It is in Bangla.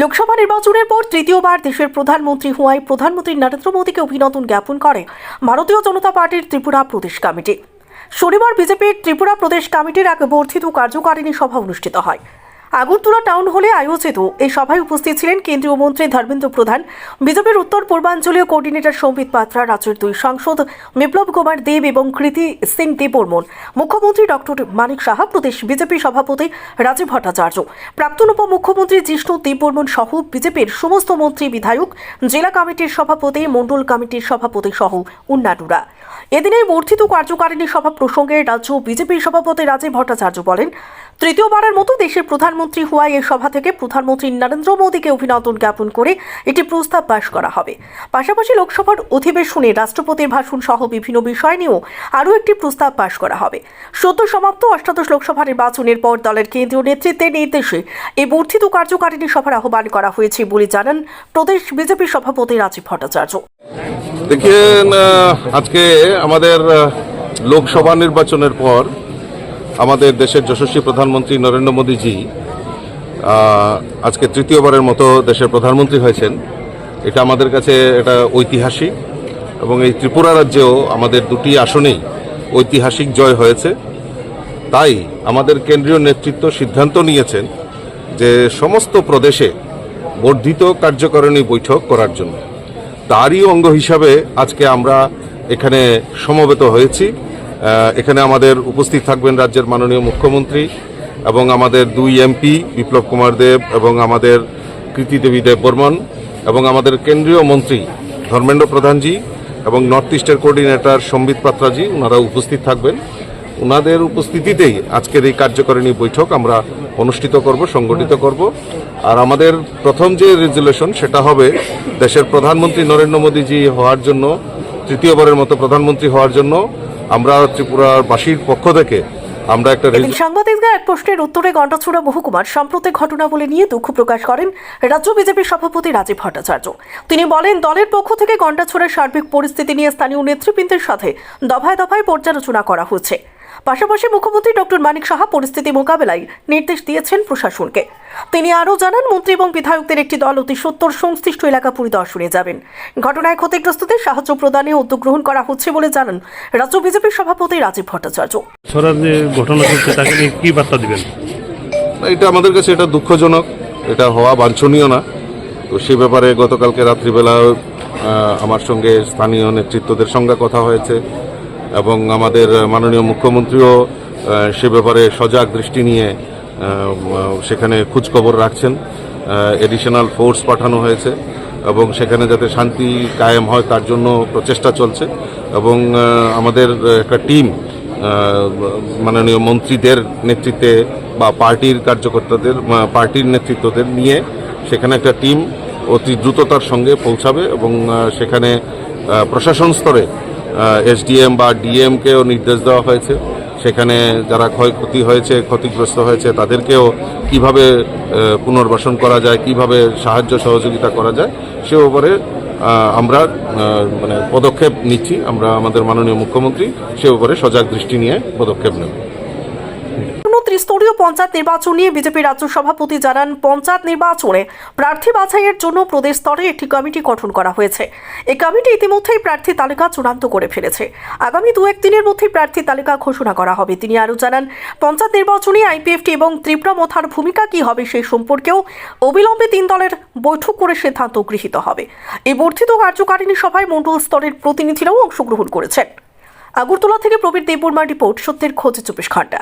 লোকসভা নির্বাচনের পর তৃতীয়বার দেশের প্রধানমন্ত্রী হওয়ায় প্রধানমন্ত্রী নরেন্দ্র মোদীকে অভিনন্দন জ্ঞাপন করে ভারতীয় জনতা পার্টির ত্রিপুরা প্রদেশ কমিটি। শনিবার বিজেপির ত্রিপুরা প্রদেশ কমিটির এক বর্ধিত কার্যকারিণী সভা অনুষ্ঠিত হয়। আগরতলা টাউন হলে আয়োজিত এই সভায় উপস্থিত ছিলেন কেন্দ্রীয় মন্ত্রী ধর্মেন্দ্র প্রধান। বিজেপির উত্তর পূর্বাঞ্চলীয় কোঅর্ডিনেটর সম্বিত পাত্রা, রাজ্যের দুই সাংসদ বিপ্লব কুমার দেব এবং কৃতি সিং দেববর্মন। মুখ্যমন্ত্রী ডক্টর মানিক সাহা, প্রদেশ বিজেপি সভাপতি রাজীব ভট্টাচার্য। প্রাক্তন উপমুখ্যমন্ত্রী জিষ্ণু দেববর্মন সহ বিজেপির সমস্ত মন্ত্রী বিধায়ক, জেলা কমিটির সভাপতি মণ্ডল কমিটির সভাপতি সহ অন্যান্যরা। এদিনে বর্ধিত কার্যকারিণী সভা প্রসঙ্গে রাজ্য বিজেপি সভাপতি রাজীব ভট্টাচার্য বলেন তৃতীয়বারের মতো দেশের প্রধানমন্ত্রী হওয়ায় এই সভা থেকে প্রধানমন্ত্রী নরেন্দ্র মোদীকে অভিনন্দন জ্ঞাপন করে একটি প্রস্তাব পাশ করা হবে। পাশাপাশি লোকসভার অধিবেশনে রাষ্ট্রপতির ভাষণ সহ বিভিন্ন বিষয় নিয়েও আরও একটি প্রস্তাব পাশ করা হবে। সদ্য সমাপ্ত অষ্টাদশ লোকসভা নির্বাচনের পর দলের কেন্দ্রীয় নেতৃত্বের নির্দেশে এই বর্ধিত কার্যকারিণী সভার আহ্বান করা হয়েছে বলে জানান প্রদেশ বিজেপি সভাপতি রাজীব ভট্টাচার্য। দেখেন আজকে আমাদের লোকসভা নির্বাচনের পর আমাদের দেশের যশস্বী প্রধানমন্ত্রী নরেন্দ্র মোদীজি আজকে তৃতীয়বারের মতো দেশের প্রধানমন্ত্রী হয়েছেন। এটা আমাদের কাছে এটা ঐতিহাসিক এবং এই ত্রিপুরা রাজ্যেও আমাদের দুটি আসনেই ঐতিহাসিক জয় হয়েছে। তাই আমাদের কেন্দ্রীয় নেতৃত্ব সিদ্ধান্ত নিয়েছেন যে সমস্ত প্রদেশে বর্ধিত কার্যকারিণী বৈঠক করার জন্য। তারই অঙ্গ হিসাবে আজকে আমরা এখানে সমবেত হয়েছি। এখানে আমাদের উপস্থিত থাকবেন রাজ্যের মাননীয় মুখ্যমন্ত্রী এবং আমাদের দুই এমপি বিপ্লব কুমার দেব এবং আমাদের কৃতি দেবী দেব বর্মন এবং আমাদের কেন্দ্রীয় মন্ত্রী ধর্মেন্দ্র প্রধানজি এবং নর্থ ইস্টের কোঅর্ডিনেটর সম্বিত পাত্রাজি ওনারা উপস্থিত থাকবেন। ওনাদের উপস্থিতিতেই আজকের এই কার্যকারিণী বৈঠক আমরা অনুষ্ঠিত করব, সংগঠিত করব। আর আমাদের প্রথম যে রেজুলেশন, সেটা হবে দেশের প্রধানমন্ত্রী নরেন্দ্র মোদীজি হওয়ার জন্য, তৃতীয়বারের মতো প্রধানমন্ত্রী হওয়ার জন্য আমরা ত্রিপুরাবাসীর পক্ষ থেকে আমরা একটা সাংবাদিকদের এক প্রশ্নের উত্তরে গন্ডাছড়া মহকুমার সাম্প্রতিক ঘটনাবলী নিয়ে দুঃখ প্রকাশ করেন রাজ্য বিজেপির সভাপতি রাজীব ভট্টাচার্য। তিনি বলেন, দলের পক্ষ থেকে গন্ডাছড়ার সার্বিক পরিস্থিতি নিয়ে স্থানীয় নেতৃবৃন্দের সাথে দফায় দফায় পর্যালোচনা করা হচ্ছে পাশাপাশি মুখ্যমন্ত্রী ডক্টর মানিক সাহা পরিস্থিতি মোকাবেলায় নির্দেশ দিয়েছেন প্রশাসনকে। তিনি আরও জানান মন্ত্রী এবং বিধায়কদের একটি দল অতি সত্তর সংশ্লিষ্ট এলাকা পরিদর্শনে যাবেন। ঘটনায় ক্ষতিগ্রস্তদের সাহায্য প্রদানে উদ্যোগ গ্রহণ করা হচ্ছে বলে জানান রাজ্য বিজেপির সভাপতি রাজীব ভট্টাচার্য। যে ঘটনা ঘটছে তাকে নিয়ে কি বার্তা দিবেন? এটা আমাদের কাছে এটা দুঃখজনক এটা হওয়া বাঞ্ছনীয় না। তো সে ব্যাপারে গতকালকে রাত্রিবেলা আহ, আমার সঙ্গে স্থানীয় নেতৃত্বদের সঙ্গে কথা হয়েছে। এবং আমাদের মাননীয় মুখ্যমন্ত্রীও সে ব্যাপারে সজাগ দৃষ্টি নিয়ে সেখানে খোঁজখবর রাখছেন। এডিশনাল ফোর্স পাঠানো হয়েছে এবং সেখানে যাতে শান্তি কায়েম হয় তার জন্য প্রচেষ্টা চলছে এবং আমাদের একটা টিম মাননীয় মন্ত্রীদের নেতৃত্বে বা পার্টির কার্যকর্তাদের পার্টির নেতৃত্বদের নিয়ে সেখানে একটা টিম অতি দ্রুততার সঙ্গে পৌঁছাবে এবং সেখানে প্রশাসন স্তরে এসডিএম বা ডিএমকেও নির্দেশ দেওয়া হয়েছে। সেখানে যারা ক্ষয়ক্ষতি হয়েছে, ক্ষতিগ্রস্ত হয়েছে, তাদেরকেও কীভাবে পুনর্বাসন করা যায়, কীভাবে সাহায্য সহযোগিতা করা যায়, সে উপরে আমরা মানে পদক্ষেপ নিচ্ছি। আমরা আমাদের মাননীয় মুখ্যমন্ত্রী সে উপরে সজাগ দৃষ্টি নিয়ে পদক্ষেপ নেব। ত্রিস্তরীয় পঞ্চায়েত নির্বাচন নিয়ে বিজেপি রাজ্য সভাপতি জানান, পঞ্চায়েত নির্বাচনে প্রার্থী বাছাইয়ের জন্য প্রদেশ স্তরে একটি কমিটি গঠন করা হয়েছে। এই কমিটি ইতিমধ্যেই প্রার্থী তালিকা চূড়ান্ত করে ফেলেছে। আগামী দু এক দিনের মধ্যেই প্রার্থী তালিকা ঘোষণা করা হবে। তিনি আরও জানান, পঞ্চায়েত নির্বাচনে আইপিএফটি এবং ত্রিপুরা মথার ভূমিকা কি হবে সেই সম্পর্কেও অবিলম্বে তিন দলের বৈঠক করে সিদ্ধান্ত গৃহীত হবে। এই বর্ধিত কার্যকারিণী সভায় মণ্ডল স্তরের প্রতিনিধিরাও অংশগ্রহণ করেছেন। আগরতলা থেকে প্রবীর দেববর্মা রিপোর্ট, সত্যের খোঁজে চব্বিশ ঘণ্টা